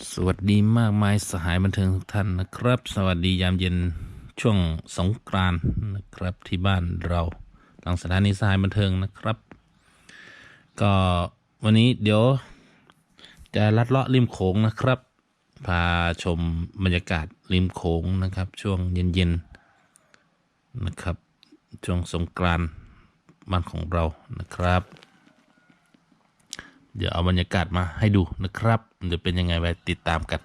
สวัสดีมากมายสหายบันเทิงทุกท่านนะครับ สวัสดียามเย็นช่วงสงกรานต์นะครับที่บ้านเราหลังสถานีสหายบันเทิงนะครับ ก็วันนี้เดี๋ยวจะลัดเลาะริมโขงนะครับ พาชมบรรยากาศริมโขงนะครับ ช่วงเย็นๆนะครับ ช่วงสงกรานต์บ้านของเรานะครับ เดี๋ยวเอาบรรยากาศมาให้ดูนะครับเดี๋ยวเป็นยังไงไปติดตามกัน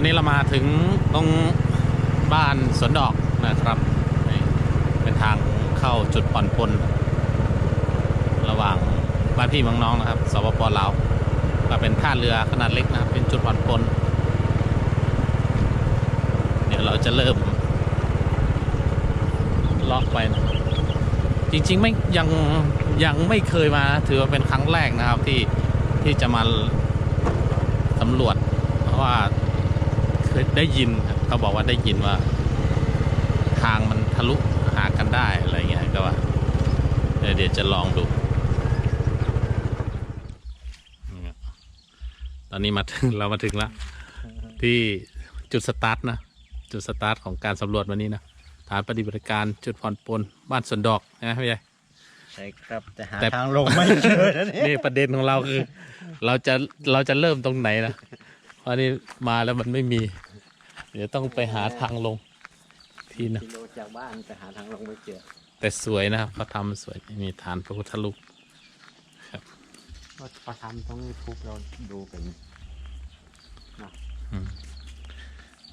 อเคตอนนี้เรามาถึงตรงบ้านสวนดอกนะครับ เป็นทางเข้าจุดผ่อนปลนระหว่างบ้านพี่เมืองน้องนะครับสปปลาวก็เป็นท่าเรือขนาดเล็กนะครับ เป็นจุดผ่อนปลนเดี๋ยวเราจะเริ่มเลาะไปนะจริงๆไม่ยังยังไม่เคยมาถือว่าเป็นครั้งแรกนะครับที่ที่จะมาสำรวจเพราะว่า ได้ยินครับเขาบอกว่าได้ยินว่า ทางมันทะลุหากันได้อะไรเงี้ยก็ว่าเดี๋ยวเดี๋ยวจะลองดู ตอนนี้มาถึงเรามาถึงแล้ว ที่จุดสตาร์ทนะ จุดสตาร์ทของการสำรวจวันนี้นะฐานปฏิบัติการจุดผ่อนปลนบ้านสวนดอกนะพี่ใหญ่ใช่ครับแต่หาแต่ทางลงไม่เจอนะเนี่ยนี่ประเด็นของเราคือ เราจะเราจะเริ่มตรงไหนนะ เพราะนี่มาแล้วมันไม่มี เดี๋ยวต้องไปหาทางลง ที่นะกิโลจากบ้านแต่หาทางลงไม่เจอแต่สวยนะครับเขาทำสวยมีฐานพระพุทธรูปก็พอทำตรงนี้ทุบเราดูเป็น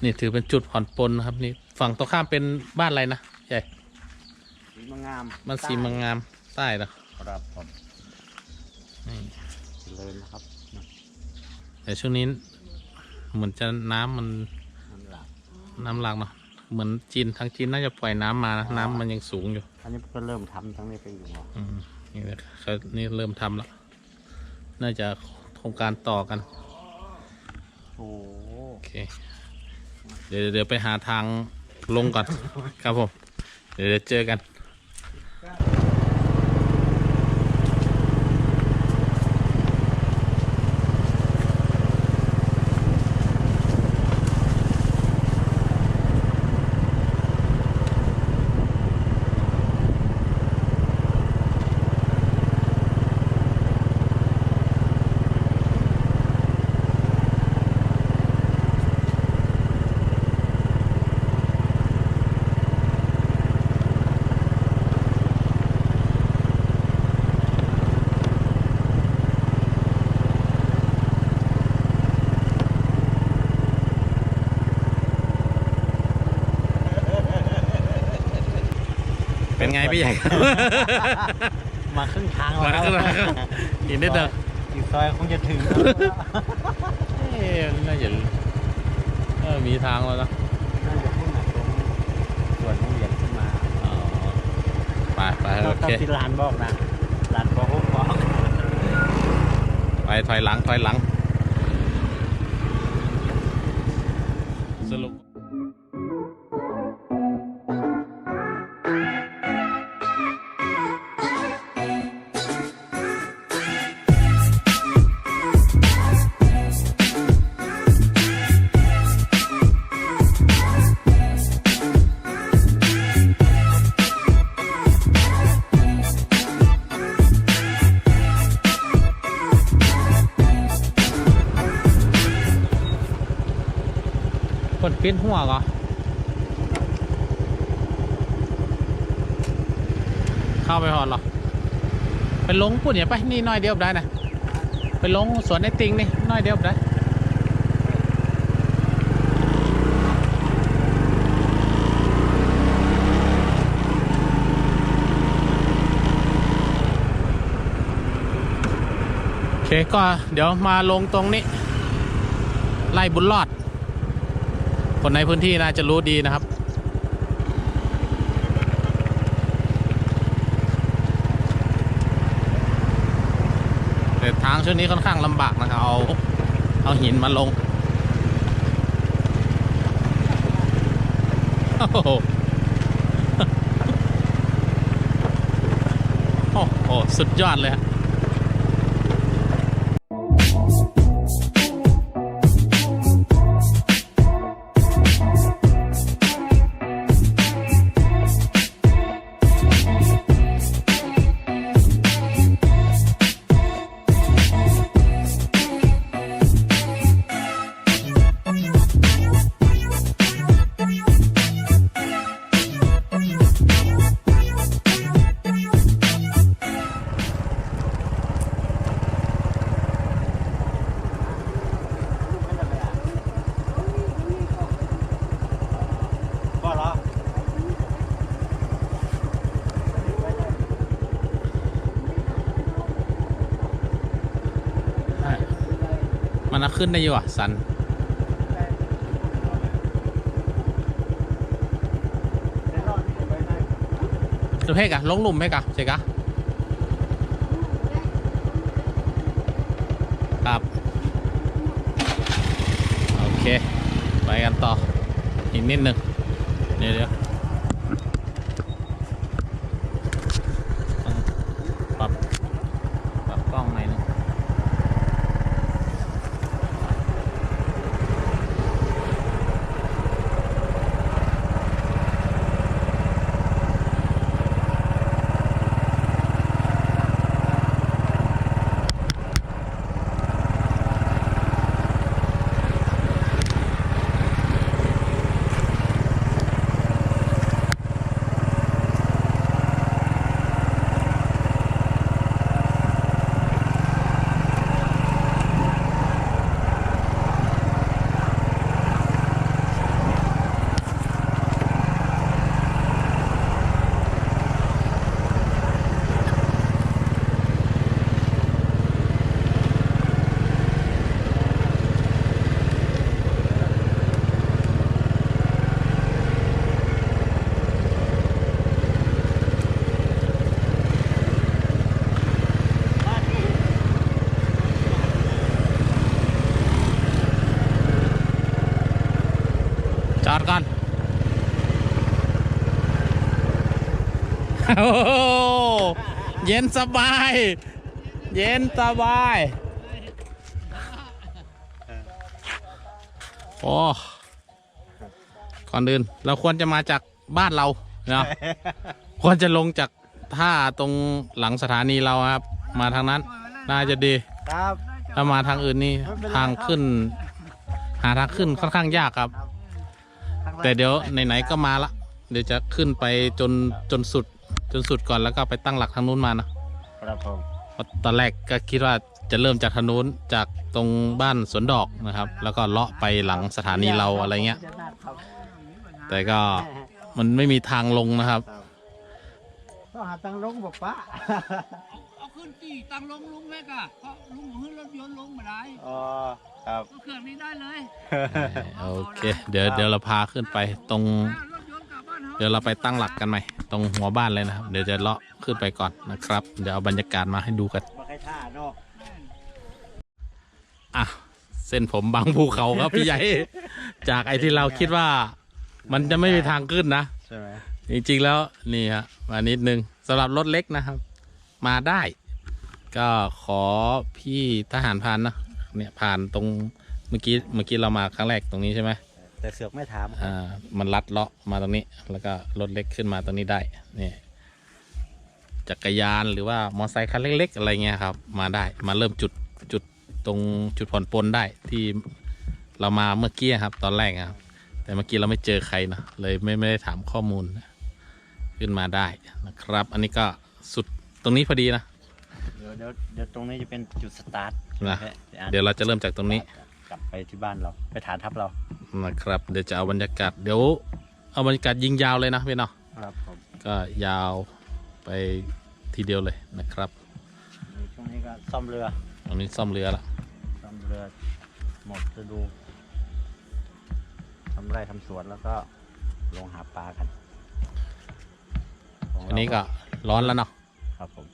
นี่ถือเป็นจุดผ่อนปลนนะครับ นี่ฝั่งตรงข้ามเป็นบ้านอะไรนะใหญ่สีมงามบ้านสีมังงามใต้นะครับผมนี่เลยนะครับ แต่ช่วงนี้ เหมือนจะน้ำมันนั่นแหละน้ำหลากเนาะเหมือนจีนทางจีนน่าจะปล่อยน้ำมานะน้ำมันยังสูงอยู่ อันนี้ก็เริ่มทำทั้งนี้ไปอยู่หรออืมนี่แหละเขานี่เริ่มทำแล้วน่าจะโครงการต่อกัน โอ้โหโอเค เดี๋ยวเดี๋ยวไปหาทางลงก่อน ครับผม เดี๋ยวเดี๋ยวเจอกัน ไงพี่ใหญ่ครับมาครึ่งทางมาแล้วครึ่งทางแล้วอีกนิดเดียวอีกซอยคงจะถึงเอ๊ะน่าจะเออมีทางแล้วนะน่าจะขึ้นมาตรงสวนโรงเรียนขึ้นมาอ๋อไปไปโอต้องเคที่ร้านบอกนะร้านบอกบอกไปถอยหลังถอยหลัง กดปิดหัวก่อเข้าไปหอดเหรอไปลงปุ่นอย่าไปนี่น้อยเดียวได้นะไปลงสวนไอติงนี่น้อยเดียวได้โอเคก็เดี๋ยวมาลงตรงนี้ ไล่บุญรอด คนในพื้นที่น่าจะรู้ดีนะครับ แต่ทางช่วงนี้ค่อนข้างลำบากนะครับ เอา เอาหินมาลง โอ้โห โอ้โห สุดยอดเลยฮะ ขึ้นได้อยู่อะสันจะเพกะลงหลุมเพกะเจ๊กะครับ โอเค ไปกันต่อ อีกนิดหนึ่งเดี๋ยวเดี๋ยวต้องปรับ ปรับกล้องหน่อยหนึง จอดก่อน โอ้โหเย็นสบาย เย็นสบายโอ้ก่อนอื่นเราควรจะมาจากบ้านเราเนาะควรจะลงจากท่าตรงหลังสถานีเราครับ มาทางนั้น น่าจะดีครับถ้ามาทางอื่นนี่ทางขึ้น หาทางขึ้นค่อนข้างยากครับ แต่เดี๋ยวไหนๆก็มาละ เดี๋ยวจะขึ้นไปจนจนสุด จนสุดก่อนแล้วก็ไปตั้งหลักทางนู้นมานะครับผมเพราะตอนแรกก็คิดว่าจะเริ่มจากทางนู้นจากตรงบ้านสวนดอกนะครับ แล้วก็เลาะไปหลังสถานีเราอะไรเงี้ย แต่ก็มันไม่มีทางลงนะครับต้องหาตังค์ลงบอกป้าเอาขึ้นตีตังลงลุงแม่กะเพราะลุงขึ้นรถยนต์ลงมาได้อ๋อครับก็เครื่องนี้ได้เลยโอเค เดี๋ยวเดี๋ยวเราพาขึ้นไปตรง เดี๋ยวเราไปตั้งหลักกันใหม่ตรงหัวบ้านเลยนะครับ เดี๋ยวจะเลาะขึ้นไปก่อนนะครับ เดี๋ยวเอาบรรยากาศมาให้ดูกันมาใครท่านอะเส้นผมบังภูเขาครับพี่ใหญ่ จากไอที่เราคิดว่า มันจะไม่มีทางขึ้นนะใช่ไหมจริงๆแล้วนี่ฮะมานิดนึงสำหรับรถเล็กนะครับ มาได้ ก็ขอพี่ทหารพรานนะเนี่ยผ่านตรงเมื่อกี้เมื่อกี้เรามาครั้งแรกตรงนี้ใช่ไหม แต่เสือกไม่ถามอ่ามันลัดเลาะมาตรงนี้ แล้วก็รถเล็กขึ้นมาตรงนี้ได้นี่จักรยานหรือว่ามอเตอร์ไซค์คันเล็ก ๆ อะไรเงี้ยครับ มาได้มาเริ่มจุดจุดตรงจุดผ่อนปลนได้ที่เรามาเมื่อกี้ครับ ตอนแรกครับ แต่เมื่อกี้เราไม่เจอใครนะเลยไม่ไม่ได้ถามข้อมูลขึ้นมาได้นะครับ อันนี้ก็สุดตรงนี้พอดีนะเดี๋ยวเดี๋ยวเดี๋ยวตรงนี้จะเป็นจุดสตาร์ทนะเดี๋ยวเราจะเริ่มจากตรงนี้ กลับไปที่บ้านเรา ไปฐานทัพเรานะครับ เดี๋ยวจะเอาบรรยากาศเดี๋ยวเอาบรรยากาศยิงยาวเลยนะพี่เนาะครับผมก็ยาวไปทีเดียวเลยนะครับในช่วงนี้ก็ซ่อมเรือตรงนี้ซ่อมเรือละซ่อมเรือหมดฤดูทำไร่ทำสวนแล้วก็ลงหาปลากันของเราวันนี้ก็ร้อนแล้วเนาะครับผม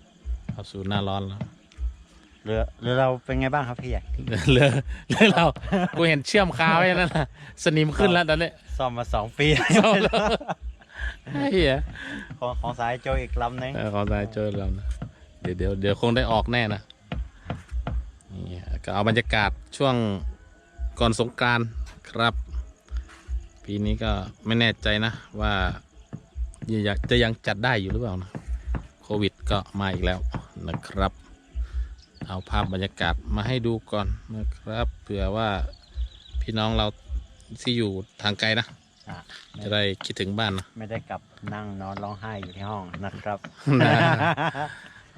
เข้าสู่หน้าร้อนแล้ว เรือเรือเราเป็นไงบ้างครับพี่ใหญ่เรือเรือเรา กูเห็นเชื่อมคาไว้นั่นนะสนิมขึ้นแล้วตอนนี้ซ่อมมาสองปีซ่อมแล้วไอ้เหี้ยของของสายโจอีกลำหนึงเออขอตายเจอแล้วนะเดี๋ยวเดี๋ยวเดี๋ยวคงได้ออกแน่นะนี่ก็เอาบรรยากาศช่วงก่อนสงกรารครับ ปีนี้ก็ไม่แน่ใจนะว่าอยากจะยังจัดได้อยู่หรือเปล่านะโควิดก็มาอีกแล้วนะครับ เอาภาพบรรยากาศมาให้ดูก่อนนะครับเผื่อว่าพี่น้องเราที่อยู่ทางไกลนะอะจะได้คิดถึงบ้านนะ ไม่ได้กลับนั่งนอนร้องไห้อยู่ที่ห้องนะครับ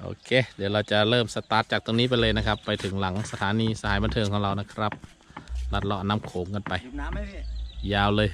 โอเค เดี๋ยวเราจะเริ่มสตาร์ทจากตรงนี้ไปเลยนะครับ ไปถึงหลังสถานีสายบันเทิงของเรานะครับลัดเลาะน้ำโขงกันไป ดื่มน้ำไหมพี่ ยาวเลย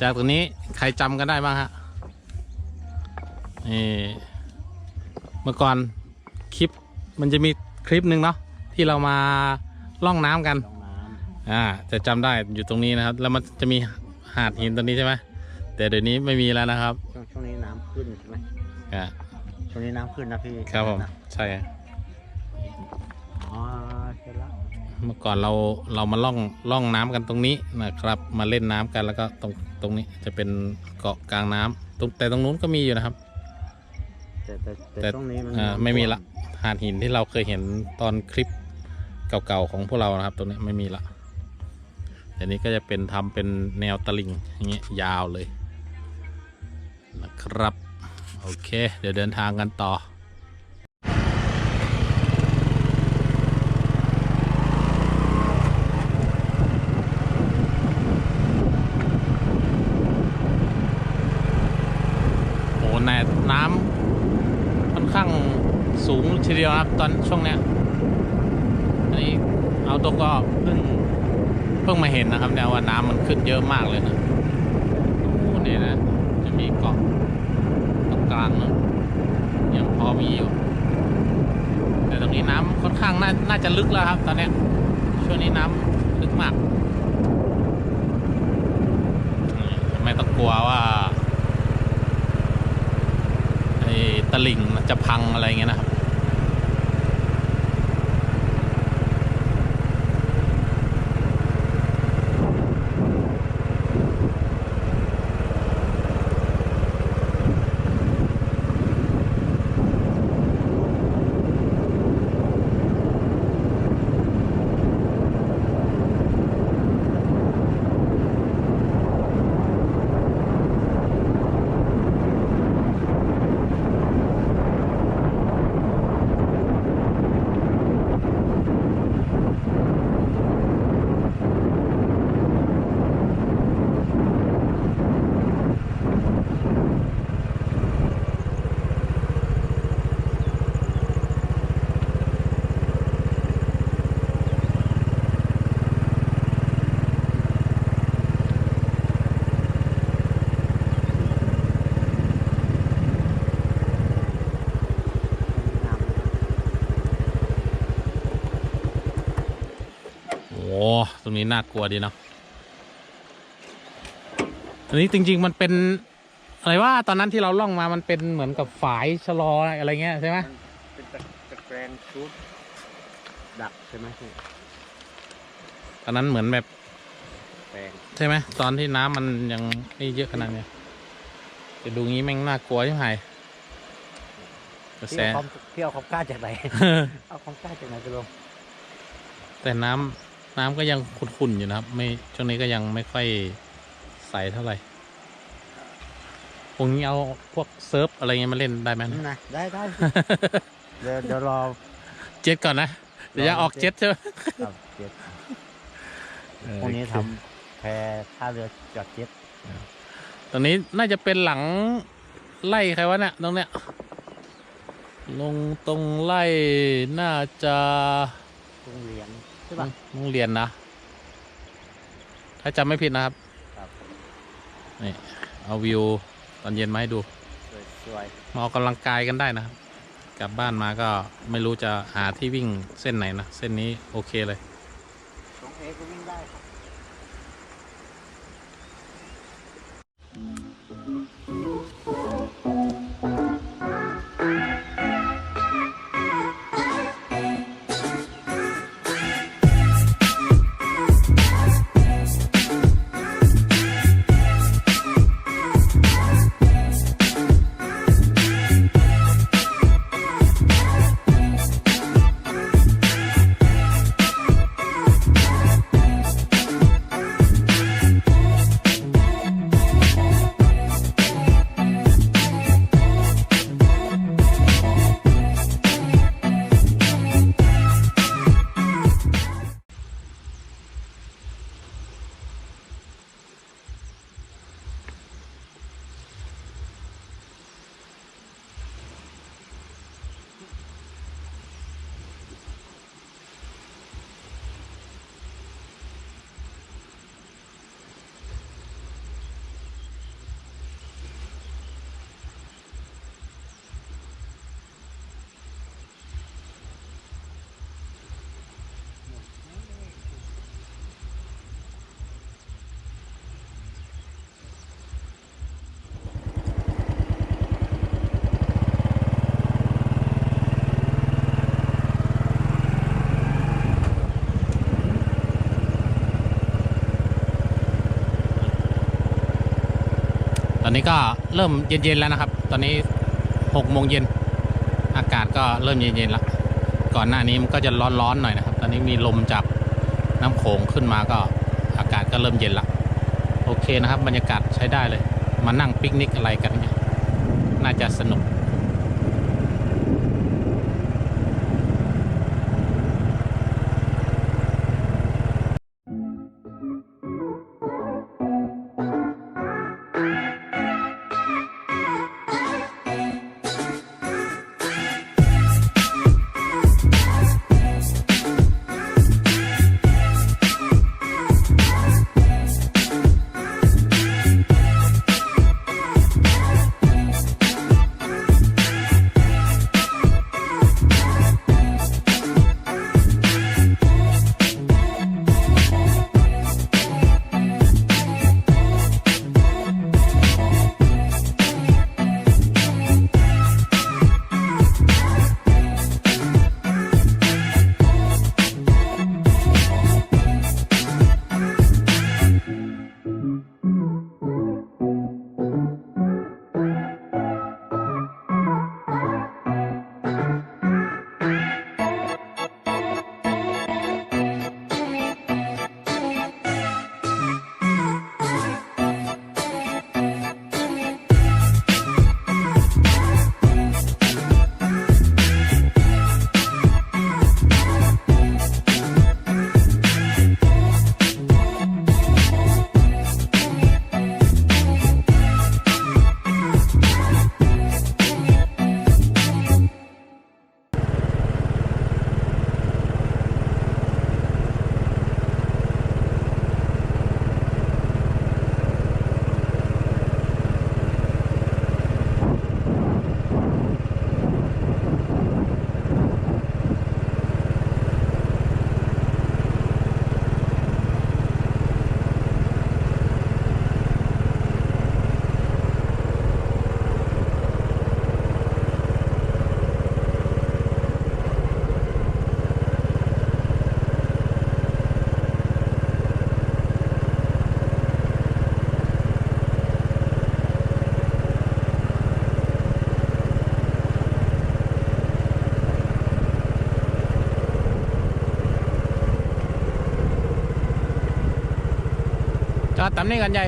จากตรงนี้ใครจำกันได้บ้างฮะนี่เมื่อก่อนคลิปมันจะมีคลิปหนึ่งเนาะที่เรามาล่องน้ำกันลงน้อ่าจะจำได้อยู่ตรงนี้นะครับ แล้วมันจะมีหาดหินตรงนี้ใช่ไหมแต่เดี๋ยวนี้ไม่มีแล้วนะครับำช่วงช่วงนี้น้ำขึ้นใช่ไหมอ่าช่วงนี้น้ำขึ้นนะพี่ ครับผมนะใช่ เมื่อก่อนเราเรามาล่องล่องน้ำกันตรงนี้นะครับ มาเล่นน้ำกันแล้วก็ตรงตรงนี้จะเป็นเกาะกลางน้ำตรงแต่ตรงนู้นก็มีอยู่นะครับ แต่แต่แต่แต่ช่วงนี้มันอ่าไม่มีละหาดหินที่เราเคยเห็นตอนคลิปเก่าๆของพวกเรานะครับ ตรงนี้ไม่มีละแต่นี้ก็จะเป็นทำเป็นแนวตลิ่งอย่างเงี้ยยาวเลยนะครับ โอเค เดี๋ยวเดินทางกันต่อ โอ้ในน้ำค่อนข้างสู ง ทีเดียวครับตอนช่วงเนี้ยอันนี้เอาตรงก็เพิ่งเพิ่งมาเห็นนะครับเนี่ยว่าน้ำมันขึ้นเยอะมากเลยนะโอ้เนี่ยนะ จะมีเกาะตรงกลางเนะยังพอมีอยู่แต่ตรงนี้น้ำค่อนข้างน่าน่าจะลึกแล้วครับ ตอนเนี้ยช่วงนี้น้ำลึกมากไม่ต้องกลัวว่าไอ้ตลิ่งจะพังอะไรเงี้ยนะครับ ตรงนี้น่ากลัวดีเนาะอันนี้จริง ๆ มันเป็นอะไรว่าตอนนั้นที่เราล่องมามันเป็นเหมือนกับฝายชะลออะไรเงี้ยใช่ไหมเป็นตะตะแกรงชุดดักใช่ไหมพี่ตอนนั้นเหมือนแบบแกรงใช่ไหมตอนที่น้ำมันยังไม่เยอะขนาดเนี้ยจะดูงี้แม่งน่ากลัวใช่ไหมกระแสเที่ยวความเที่ยวความกล้าจากไหนเอาความกล้าจากไหนไปลงแต่น้ำ น้ำก็ยังขุ่นๆอยู่นะครับ ไม่ช่วงนี้ก็ยังไม่ค่อยใสเท่าไหร่พวกนี้เอาพวกเซิร์ฟอะไรเงี้ยมาเล่นได้ไหมนะได้ได้สิเดี๋ยวเดี๋ยวรอเจ็ตก่อนนะเดี๋ยวจะออกเจ็ตใช่ไหมครับเจ็ตพรุ่งนี้ทำแพท่าเรือจอดเจ็ตตอนนี้น่าจะเป็นหลังไล่ใครวะเนี่ยตรงเนี้ยลงตรงไล่น่าจะโรงเรียน ใช่ป่ะโรงเรียนนะ ถ้าจำไม่ผิดนะครับ ครับนี่เอาวิวตอนเย็นมาให้ดูสวยมาออกกำลังกายกันได้นะครับ กลับบ้านมาก็ไม่รู้จะหาที่วิ่งเส้นไหนนะ เส้นนี้โอเคเลย อนนี้ก็เริ่มเย็นๆแล้วนะครับ ตอนนี้หกโมงเย็นอากาศก็เริ่มเย็นๆแล้ว ก่อนหน้านี้มันก็จะร้อนๆหน่อยนะครับ ตอนนี้มีลมจากน้ำโขงขึ้นมาก็อากาศก็เริ่มเย็นละโอเคนะครับ บรรยากาศใช้ได้เลย มานั่งปิกนิกอะไรกันเนี่ยน่าจะสนุก ตามนี้กันใหญ่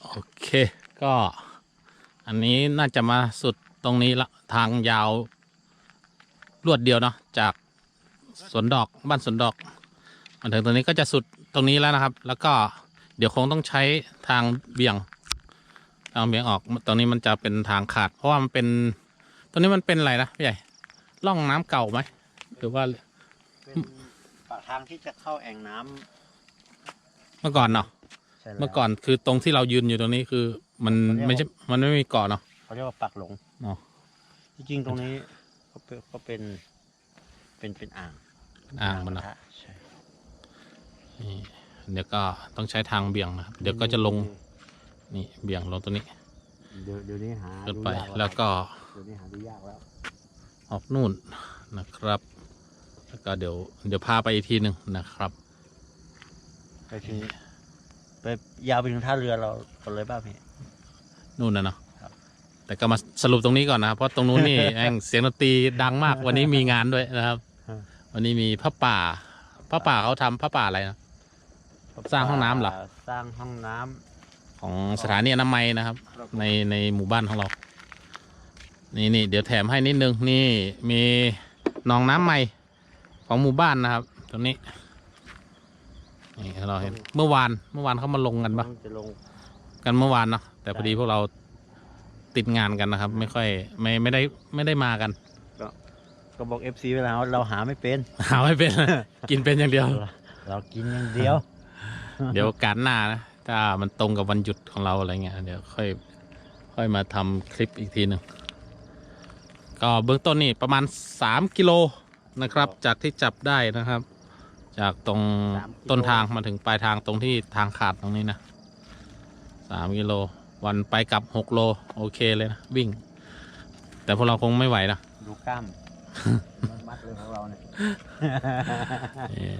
โอเค ก็อันนี้น่าจะมาสุดตรงนี้ละ ทางยาว รวดเดียวเนาะจาก สวนดอกบ้านสวนดอกมาถึงตรงนี้ก็จะสุดตรงนี้แล้วนะครับ แล้วก็เดี๋ยวคงต้องใช้ทางเบี่ยงทางเบี่ยงออกตรงนี้มันจะเป็นทางขาด เพราะว่ามันเป็นตรงนี้มันเป็นอะไรนะพี่ใหญ่ร่องน้ำเก่าไหมหรือว่าเป็นปากทางที่จะเข้าแอ่งน้ำเมื่อก่อนเนาะใช่แล้วเมื่อก่อนคือตรงที่เรายืนอยู่ตรงนี้คือมันไม่ใช่มันไม่มีเกาะเนาะเขาเรียกว่าปักหลงอ๋อจริงๆตรงนี้ก็เป็นก็เป็นเป็นเป็นอ่าง อ่างมันกเนาะระทะใช่นี่เดี๋ยวก็ต้องใช้ทางเบี่ยงนะครับ เดี๋ยวก็จะลงนี่เบี่ยงลงตัวนี้เดี๋ยวเดี๋ยวนี้หาขึ้นไปดูยากแล้วก็เดี๋ยวนี้หาดูยากแล้วออกนู่นนะครับ แล้วก็เดี๋ยวเดี๋ยวพาไปอีกทีหนึ่งนะครับไปถึงไปยาวไปถึงท่าเรือเราก็เลยบ้าพี่นู่นนะเนาะครับแต่ก็มาสรุปตรงนี้ก่อนนะครับเพราะตรงนู้นนี่แองเสียงดนตรีดังมากวันนี้มีงานด้วยนะครับ วันนี้มีพระป่าพระป่าเขาทำพระป่าอะไรนะ สร้างห้องน้ำเหรอ สร้างห้องน้ำของสถานีอนามัยนะครับ ในในหมู่บ้านของเรา นี่นี่เดี๋ยวแถมให้นิดนึงนี่มีหนองน้ำใหม่ของหมู่บ้านนะครับตรงนี้นี่เราเห็นเมื่อวานเมื่อวานเขามาลงกันปะจะลง กันเมื่อวานเนาะแต่พอดีพวกเราติดงานกันนะครับ ไม่ค่อยไม่ไม่ได้ไม่ได้มากัน ก็บอกเอฟซีเวลาเราหาไม่เป็น หาไม่เป็น กินเป็นอย่างเดียว เรากินอย่างเดียว เดี๋ยวโอกาสหน้านะถ้ามันตรงกับวันหยุดของเราอะไรเงี้ยเดี๋ยวค่อยค่อยมาทำคลิปอีกทีหนึ่งก็เบื้องต้นนี่ประมาณ 3 กิโลนะครับ จากที่จับได้นะครับ จากตรงสามกิโลต้นทางมาถึงปลายทางตรงที่ทางขาดตรงนี้นะสามกิโลวันไปกลับ 6 โล โอเคเลยนะ วิ่ง แต่พวกเราคงไม่ไหวนะดูกล้าม มันมัดเลยของเราเนี่ยนี่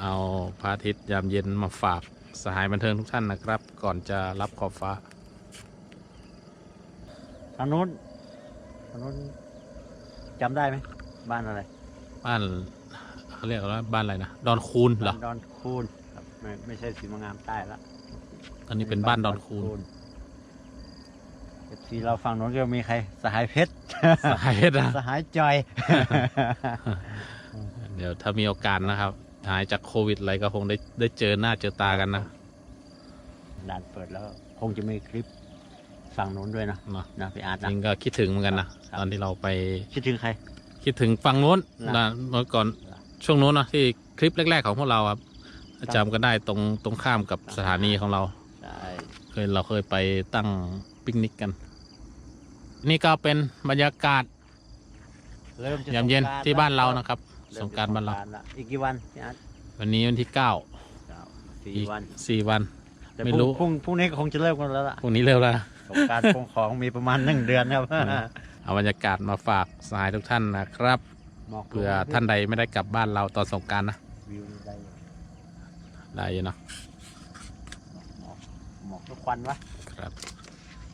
เอาพระอาทิตย์ยามเย็นมาฝากสหายบันเทิงทุกท่านนะครับ ก่อนจะรับขอบฟ้าทางนู้นทางนู้นจำได้ไหมบ้านอะไร บ้านเขาเรียกว่าบ้านอะไรนะดอนคูนเหรอบ้านดอนคูนครับไม่ไม่ใช่สีมางามใต้ละตอนนี้เป็นบ้านดอนคูน เอฟซีเราฝั่งโน้นก็มีใคร สหายเพชร สหายนะ สหายจอย เดี๋ยวถ้ามีโอกาสนะครับ หายจากโควิดอะไรก็คงได้ได้เจอหน้าเจอตากันนะด่านเปิดแล้วคงจะมีคลิปฝั่งโน้นด้วยนะเนาะนะพี่อาร์ตจนะริงก็คิดถึงเหมือนกันนะครับตอนที่เราไปคิดถึงใคร คิดถึงฝั่งโน้นนะนะเมื่อก่อนช่วงโน้นนะที่คลิปแรก ๆ ของพวกเราครับจำกันได้ตรงตรงข้ามกับสถานีของเราใช่เคยเราเคยไปตั้ง ปิกนิกกัน นี่ก็เป็นบรรยากาศเริ่มจะยามเย็นสงกรต์ที่บ้านเราแล้วนะครับเมสจะงกรารบ้านเราสงละอีกกี่วันพี่อาร์ตวันนี้วันที่เก้าเก้าสี่อีกวันสี่วัน แต่ไม่พงรู้ พรุ่งพรุ่งนี้ก็คงจะเริ่มกันแล้วล่ะพรุ่งนี้เร็วแล้วนะ สงกรารคงของมีประมาณหนึ่งเดือนครับเอาบรรยากาศมาฝากสหายทุกท่านนะครับ หมอกเผื่อท่านใดไม่ได้กลับบ้านเราตอนสงกรารนะ วิวได้เลยได้อยู่เนาะหมอกหมอกทุกควันวะครับ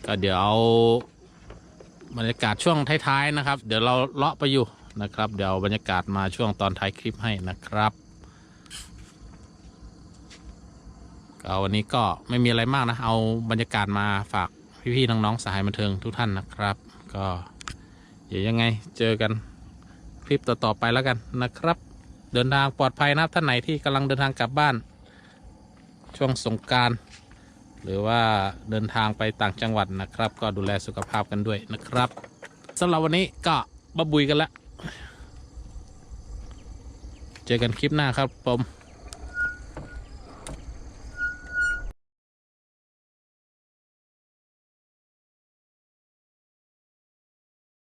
ก็เดี๋ยวเอาบรรยากาศช่วงท้ายๆนะครับ เดี๋ยวเราเลาะไปอยู่นะครับ เดี๋ยวบรรยากาศมาช่วงตอนท้ายคลิปให้นะครับก็วันนี้ก็ไม่มีอะไรมากนะ เอาบรรยากาศมาฝากพี่ๆน้องๆสายบันเทิงทุกท่านนะครับ ก็เดี๋ยวยังไงเจอกันคลิปต่อๆไปแล้วกันนะครับ เดินทางปลอดภัยนะท่านไหนที่กำลังเดินทางกลับบ้าน ช่วงสงการ หรือว่าเดินทางไปต่างจังหวัดนะครับ ก็ดูแลสุขภาพกันด้วยนะครับสำหรับวันนี้ก็บะบุยกันละ เจอกันคลิปหน้าครับผม